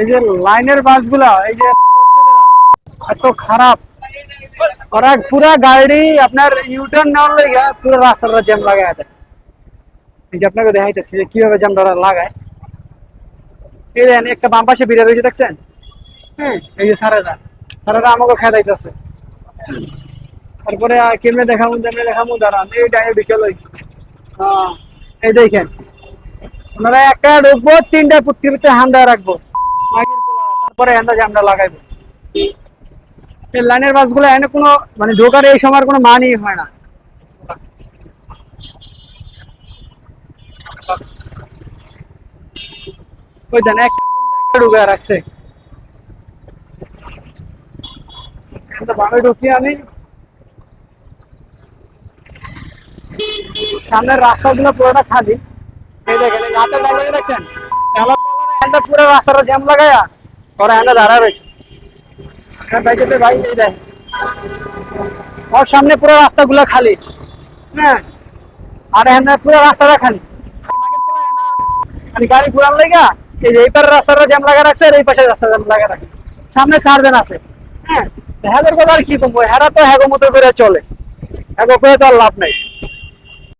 এই যে লাইনের বাসগুলা এই যে এত খারাপ। ওরা পুরা গাড়ি আপনার ইউটার্ন নেওয়ার লেগে পুরো রাস্তাটা জ্যাম লাগায় দেয়। এই যে আপনাকে দেখাইতেছি যে কীভাবে জ্যামটা ওরা লাগায়। এই দেন একটা বাম পাশে বিড়ে রয়েছে দেখছেন? হ্যাঁ এই যে সারেরা সারেরা আমাকে খেদাইতেছে। তারপরে আহ, কেমনে দেখামু তেমনে দেখামু দাঁড়ান। এই টাইমে বিকেল ওই হ্যাঁ এই দেখেন। ওনারা একটা ঢুকবো, তিনটা পুটকিতে হান্দা রাখব। তারপরে হান্দা জামটা লাগাইবো। এই লাইনের বাসগুলো এনে কোনো মানে ঢোকার এই সময়ের কোনো মানই হয় না। ওই দেন, একটা ঢুকে রাখছে। বামে ঢুকি আমি। সামনের রাস্তাগুলো পুরোটা খালি। রাস্তাটা জ্যাম লাগায়া ওরা দাঁড়া রয়েছে। হ্যাঁ ওর সামনে পুরো রাস্তাগুলো খালি। হ্যাঁ আর এখানে পুরো রাস্তাটা খালি। মানে গাড়ি ঘুরান লেগা, এই যে এই পারে রাস্তাটা জ্যাম লাগা রাখছে, আর এই পাশে রাস্তা জ্যাম লাগা রাখছে। সামনে চারজন আছে। হ্যাঁ হ্যাগোর কথা আর কি কমবো হেরা তো হ্যাগো মতো করে চলে। হ্যাগো করে তো আর লাভ নাই।